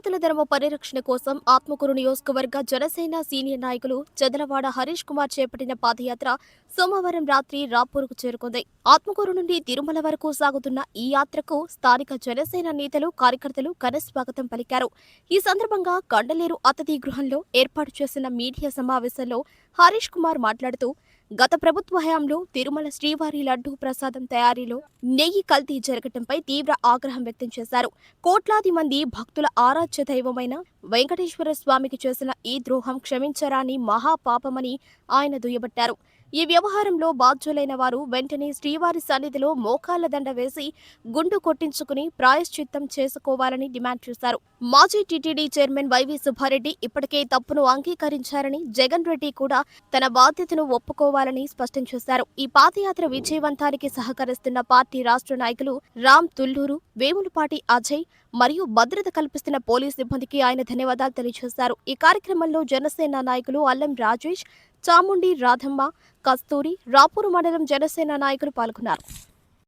సనాతన ధర్మ పరిరక్షణ కోసం ఆత్మకూరు నియోజకవర్గ జనసేన సీనియర్ నాయకులు చదలవాడ హరీష్ కుమార్ చేపట్టిన పాదయాత్ర సోమవారం రాత్రి రాపూర్కు చేరుకుంది. ఆత్మకూరు నుండి తిరుమల వరకు సాగుతున్న ఈ యాత్రకు స్థానిక జనసేన నేతలు కార్యకర్తలు ఘన స్వాగతం పలికారు. ఈ సందర్భంగా కండలేరు అతిథి గృహంలో ఏర్పాటు చేసిన మీడియా సమావేశంలో హరీష్ కుమార్ మాట్లాడుతూ గత ప్రభుత్వ హయాంలో తిరుమల శ్రీవారి లడ్డూ ప్రసాదం తయారీలో నెయ్యి కల్తీ జరగటంపై తీవ్ర ఆగ్రహం వ్యక్తం చేశారు. కోట్లాది మంది భక్తుల ఆరాధ్య దైవమైన వెంకటేశ్వర స్వామికి చేసిన ఈ ద్రోహం క్షమించరాని మహాపాపమని ఆయన దుయ్యబట్టారు. ఈ వ్యవహారంలో బాధ్యులైన వారు వెంటనే శ్రీవారి సన్నిధిలో మోకాళ్ళ దండ వేసి గుండు కొట్టించుకుని ప్రాయశ్చిత్తం చేసుకోవాలని డిమాండ్ చేశారు. మాజీ టీటీడీ చైర్మన్ వైవి సుబ్బారెడ్డి ఇప్పటికే తప్పును అంగీకరించారని జగన్ రెడ్డి కూడా తన బాధ్యతను ఒప్పుకోవాలని స్పష్టం చేశారు. ఈ పాదయాత్ర విజయవంతానికి సహకరిస్తున్న పార్టీ రాష్ట్ర నాయకులు రామ్ తుల్లూరు వేములపాటి అజయ్ మరియు భద్రత కల్పిస్తున్న పోలీస్ సిబ్బందికి ఆయన ధన్యవాదాలు తెలియజేశారు. ఈ కార్యక్రమంలో జనసేన నాయకులు అల్లం రాజేష్ చాముండి రాధమ్మ కస్తూరి రాపూరు మండలం జనసేన నాయకులు పాల్గొన్నారు.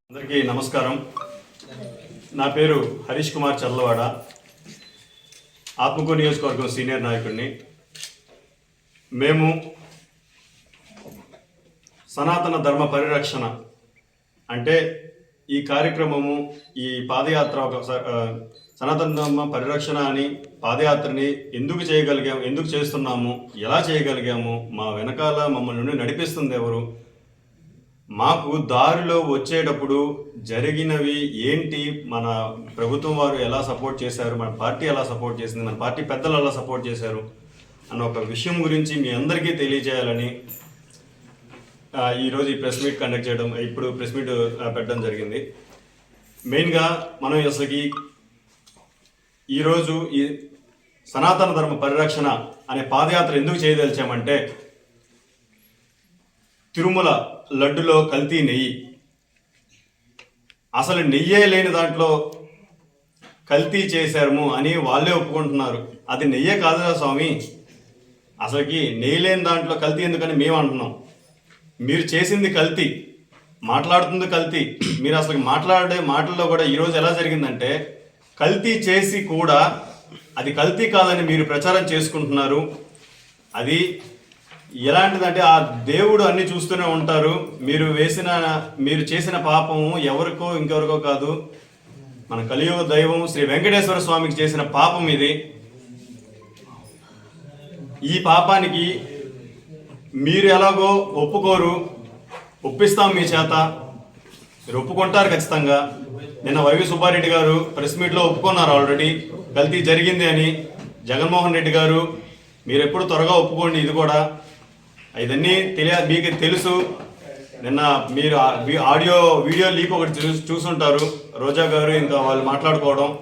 అందరికీ నమస్కారం. నా పేరు హరీష్ కుమార్ చల్లవాడ ఆత్మకూరు నియోజకవర్గం సీనియర్ నాయకుడిని. మేము సనాతన ధర్మ పరిరక్షణ అంటే ఈ కార్యక్రమము ఈ పాదయాత్ర ఒక స- సనాతన ధర్మ పరిరక్షణ అని పాదయాత్రని ఎందుకు చేయగలిగాము ఎందుకు చేస్తున్నాము ఎలా చేయగలిగాము మా వెనకాల మమ్మల్ని నుండి నడిపిస్తుంది ఎవరు? మాకు దారిలో వచ్చేటప్పుడు జరిగినవి ఏంటి మన ప్రభుత్వం వారు ఎలా సపోర్ట్ చేశారు మన పార్టీ ఎలా సపోర్ట్ చేసింది మన పార్టీ పెద్దలు ఎలా సపోర్ట్ చేశారు అన్న ఒక విషయం గురించి మీ అందరికీ తెలియజేయాలని ఈరోజు ఈ ప్రెస్ మీట్ కండక్ట్ చేయడం ఇప్పుడు ప్రెస్ మీట్ పెట్టడం జరిగింది. మెయిన్గా మనం అసలుకి ఈరోజు ఈ సనాతన ధర్మ పరిరక్షణ అనే పాదయాత్ర ఎందుకు చేయదలిచామంటే తిరుమల లడ్డులో కల్తీ నెయ్యి. అసలు నెయ్యే లేని దాంట్లో కల్తీ చేశాము అని వాళ్ళే ఒప్పుకుంటున్నారు. అది నెయ్యే కాదురా స్వామి. అసలుకి నెయ్యి లేని దాంట్లో కల్తీ ఎందుకని మేము అంటున్నాం మీరు చేసింది కల్తీ మాట్లాడుతుంది కల్తీ మీరు అసలు మాట్లాడే మాటల్లో కూడా ఈరోజు ఎలా జరిగిందంటే కల్తీ చేసి కూడా అది కల్తీ కాదని మీరు ప్రచారం చేసుకుంటున్నారు. అది ఎలాంటిదంటే ఆ దేవుడు అన్ని చూస్తూనే ఉంటారు. మీరు వేసిన మీరు చేసిన పాపము ఎవరికో ఇంకెవరికో కాదు. మన కలియుగ దైవం శ్రీ వెంకటేశ్వర స్వామికి చేసిన పాపం ఇది. ఈ పాపానికి మీరు ఎలాగో ఒప్పుకోరు ఒప్పిస్తాం మీ చేత. మీరు ఒప్పుకుంటారు ఖచ్చితంగా. నిన్న వైవి సుబ్బారెడ్డి గారు ప్రెస్ మీట్లో ఒప్పుకున్నారు ఆల్రెడీ. కల్తీ జరిగింది అని జగన్మోహన్ రెడ్డి గారు. మీరు ఎప్పుడు త్వరగా ఒప్పుకోండి ఇది కూడా. ఇదన్నీ తెలియ మీకు తెలుసు. నిన్న మీరు ఆడియో వీడియో లీక్ ఒకటి చూ చూసుంటారు. రోజా గారు ఇంకా వాళ్ళు మాట్లాడుకోవడం.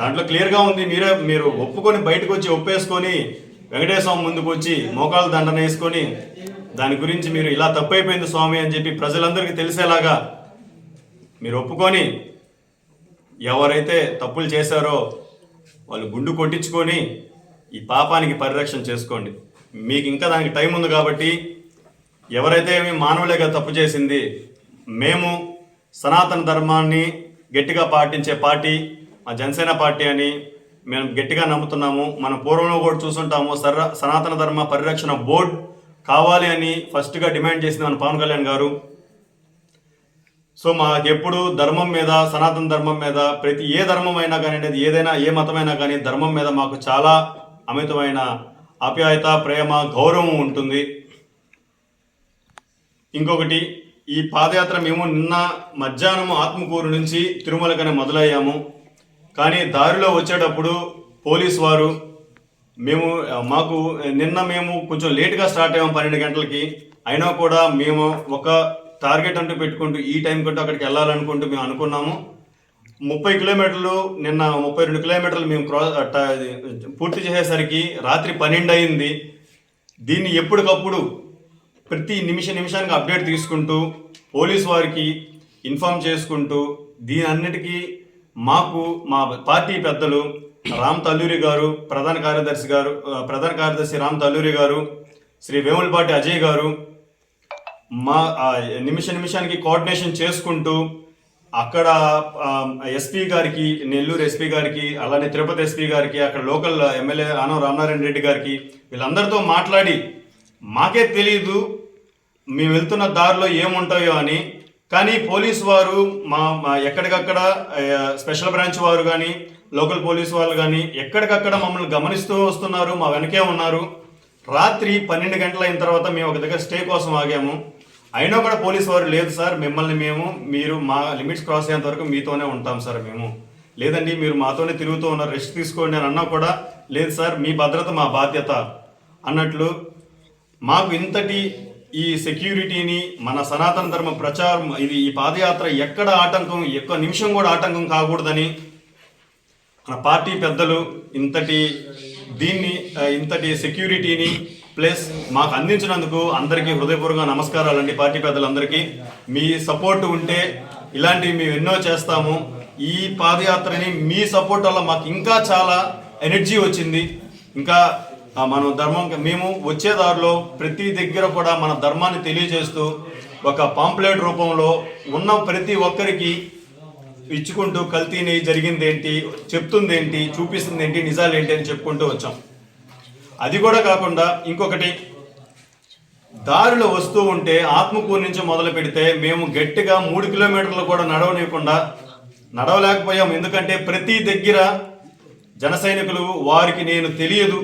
దాంట్లో క్లియర్గా ఉంది. మీరే మీరు ఒప్పుకొని బయటకు వచ్చి ఒప్పేసుకొని వెంకటేశ్వర స్వామి ముందుకు వచ్చి మోకాలు దండన వేసుకొని దాని గురించి మీరు ఇలా తప్పైపోయింది స్వామి అని చెప్పి ప్రజలందరికీ తెలిసేలాగా మీరు ఒప్పుకొని ఎవరైతే తప్పులు చేశారో వాళ్ళు గుండు కొట్టించుకొని ఈ పాపానికి పరిరక్షణ చేసుకోండి. మీకు ఇంకా దానికి టైం ఉంది కాబట్టి ఎవరైతే ఏమి మానవులేగా తప్పు చేసింది మేము సనాతన ధర్మాన్ని గట్టిగా పాటించే పార్టీ మా జనసేన పార్టీ అని మేము గట్టిగా నమ్ముతున్నాము మనం పూర్వంలో కూడా చూసుంటాము సర్ర సనాతన ధర్మ పరిరక్షణ బోర్డ్ కావాలి అని ఫస్ట్గా డిమాండ్ చేసింది మన పవన్ కళ్యాణ్ గారు. సో మాకు ఎప్పుడు ధర్మం మీద సనాతన ధర్మం మీద ప్రతి ఏ ధర్మం అయినా కానీ ఏదైనా ఏ మతమైనా కానీ ధర్మం మీద మాకు చాలా అమితమైన ఆప్యాయత ప్రేమ గౌరవం ఉంటుంది. ఇంకొకటి ఈ పాదయాత్ర మేము నిన్న మధ్యాహ్నం ఆత్మకూరు నుంచి తిరుమలకనే మొదలయ్యాము. కానీ దారిలో వచ్చేటప్పుడు పోలీస్ వారు మేము మాకు నిన్న మేము కొంచెం లేట్గా స్టార్ట్ అయ్యాము పన్నెండు గంటలకి. అయినా కూడా మేము ఒక టార్గెట్ అంటూ పెట్టుకుంటూ ఈ టైం కంటూ అక్కడికి వెళ్ళాలనుకుంటూ మేము అనుకున్నాము. ముప్పై కిలోమీటర్లు నిన్న ముప్పై రెండు కిలోమీటర్లు మేము క్రా పూర్తి చేసేసరికి రాత్రి పన్నెండు అయింది. దీన్ని ఎప్పటికప్పుడు ప్రతి నిమిష నిమిషానికి అప్డేట్ తీసుకుంటూ పోలీస్ వారికి ఇన్ఫామ్ చేసుకుంటూ దీని అన్నిటికీ మాకు మా పార్టీ పెద్దలు రామ్ తల్లూరి గారు ప్రధాన కార్యదర్శి గారు ప్రధాన కార్యదర్శి రామ్ తల్లూరి గారు శ్రీ వేములపాటి అజయ్ గారు మా నిమిష నిమిషానికి కోఆర్డినేషన్ చేసుకుంటూ అక్కడ ఎస్పీ గారికి నెల్లూరు ఎస్పీ గారికి అలానే తిరుపతి ఎస్పీ గారికి అక్కడ లోకల్ ఎమ్మెల్యే ఆనం రామనారాయణ రెడ్డి గారికి వీళ్ళందరితో మాట్లాడి మాకే తెలియదు మేము వెళ్తున్న దారిలో ఏముంటాయో అని కానీ పోలీస్ వారు మా మా ఎక్కడికక్కడ స్పెషల్ బ్రాంచ్ వారు కానీ లోకల్ పోలీస్ వాళ్ళు కానీ ఎక్కడికక్కడ మమ్మల్ని గమనిస్తూ వస్తున్నారు మా వెనకే ఉన్నారు. రాత్రి పన్నెండు గంటల అయిన తర్వాత మేము ఒక దగ్గర స్టే కోసం ఆగాము. అయినా కూడా పోలీస్ వారు లేదు సార్ మిమ్మల్ని మేము మీరు మా లిమిట్స్ క్రాస్ అయ్యేంత వరకు మీతోనే ఉంటాం సార్ మేము. లేదండి మీరు మాతోనే తిరుగుతూ ఉన్నారు రెస్ట్ తీసుకోండి అని అన్నా కూడా లేదు సార్ మీ భద్రత మా బాధ్యత అన్నట్లు మాకు ఇంతటి ఈ సెక్యూరిటీని మన సనాతన ధర్మ ప్రచారం ఇది ఈ పాదయాత్ర ఎక్కడ ఆటంకం ఎక్క నిమిషం కూడా ఆటంకం కాకూడదని మన పార్టీ పెద్దలు ఇంతటి దీన్ని ఇంతటి సెక్యూరిటీని ప్లస్ మాకు అందించినందుకు అందరికీ హృదయపూర్వక నమస్కారాలండి పార్టీ పెద్దలందరికీ. మీ సపోర్ట్ ఉంటే ఇలాంటివి మేము ఎన్నో చేస్తాము. ఈ పాదయాత్రని మీ సపోర్ట్ వల్ల మాకు ఇంకా చాలా ఎనర్జీ వచ్చింది. ఇంకా మనం ధర్మం మేము వచ్చే దారిలో ప్రతి దగ్గర కూడా మన ధర్మాన్ని తెలియజేస్తూ ఒక పాంప్లెట్ రూపంలో ఉన్న ప్రతి ఒక్కరికి ఇచ్చుకుంటూ కల్తీని జరిగింది ఏంటి చెప్తుంది ఏంటి చూపిస్తుంది ఏంటి నిజాలు ఏంటి అని చెప్పుకుంటూ వచ్చాం. అది కూడా కాకుండా ఇంకొకటి దారిలో వస్తూ ఉంటే ఆత్మకూరు నుంచి మొదలు పెడితే మేము గట్టిగా మూడు కిలోమీటర్లు కూడా నడవనీయకుండా నడవలేకపోయాం. ఎందుకంటే ప్రతి దగ్గర జన సైనికులు వారికి నేను తెలియదు.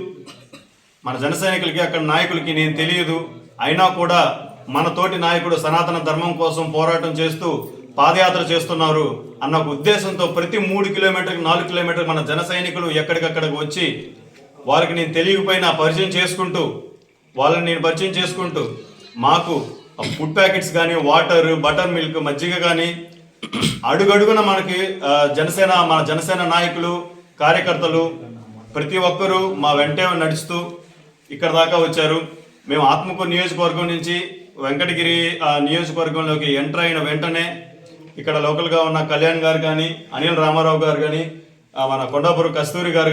మన జన సైనికులకి అక్కడ నాయకులకి నేను తెలియదు. అయినా కూడా మన తోటి నాయకుడు సనాతన ధర్మం కోసం పోరాటం చేస్తూ పాదయాత్ర చేస్తున్నారు అన్న ఒక ఉద్దేశంతో ప్రతి మూడు కిలోమీటర్కి నాలుగు కిలోమీటర్ మన జన సైనికులు ఎక్కడికక్కడికి వచ్చి వారికి నేను తెలియకపోయినా పరిచయం చేసుకుంటూ వాళ్ళని నేను పరిచయం చేసుకుంటూ మాకు ఫుడ్ ప్యాకెట్స్ కానీ వాటర్ బటర్ మిల్క్ మజ్జిగ కానీ అడుగడుగున మనకి జనసేన మన జనసేన నాయకులు కార్యకర్తలు ప్రతి ఒక్కరూ మా వెంటే నడుస్తూ ఇక్కడ దాకా వచ్చారు. మేము ఆత్మకూరు నియోజకవర్గం నుంచి వెంకటగిరి ఆ, నియోజకవర్గంలోకి ఎంటర్ అయిన వెంటనే ఇక్కడ లోకల్గా ఉన్న కళ్యాణ్ గారు కానీ అనిల్ రామారావు గారు కానీ మన కొండాపురం కస్తూరి గారు